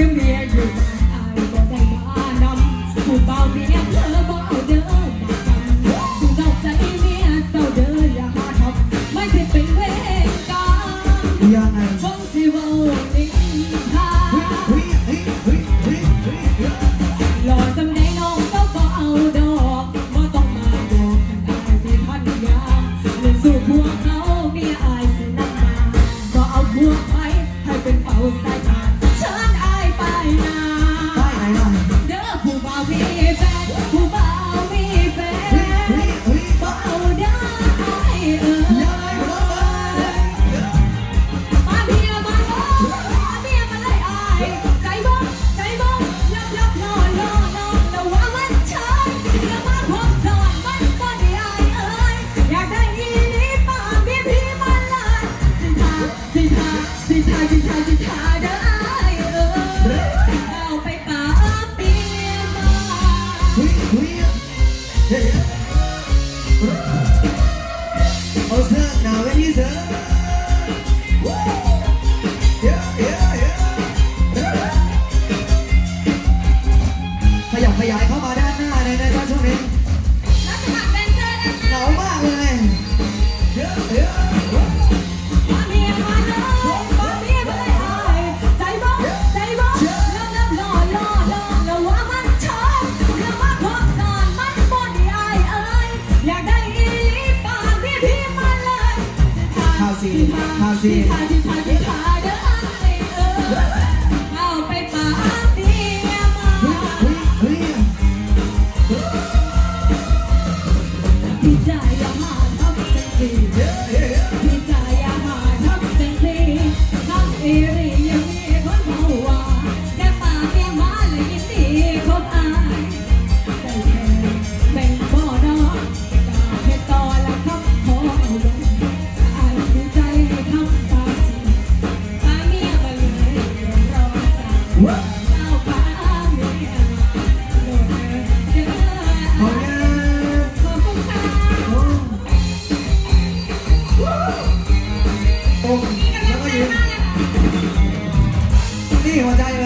give me สิทาสิทาได้อเอาไปป่าเปลี่ยนมา สิพาสิพาสิพาสิพาเด้อเอาไปปาตีมาที่ใจ はい、お願い。